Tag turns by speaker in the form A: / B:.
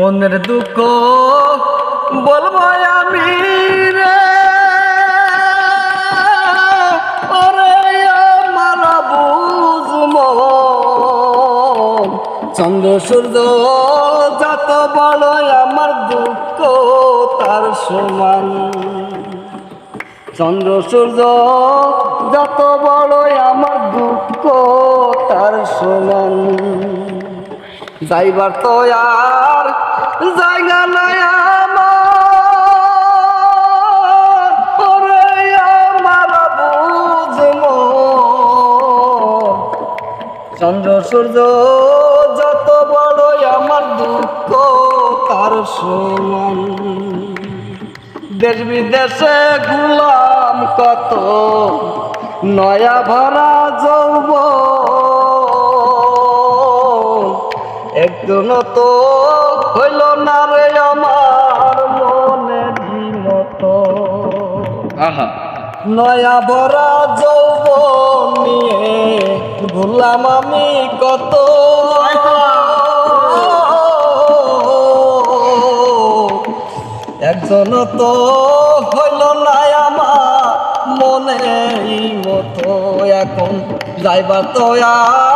A: মনের দুঃখ বলব আমি রে। আমার বুঝম চন্দ্র সূর্য যত বড় আমার দুঃখ, তার সমান। চন্দ্র সূর্য যত বড় আমার দুঃখ, তার সমান। যাইবার তো আর জায়গা নাই চন্দ্র সূর্য যত বড় আমার দুঃখ, তার সমান। দেশ বিদেশে গুলাম কত, নয়া ভরা যৌব একজন তো হইল না রে আমার মনে মতো নয়া ভরা যৌব নিয়ে ভুলাম আমি কত। একজন তো হইল না আমার মনে মতো। এখন যাইবার তো আর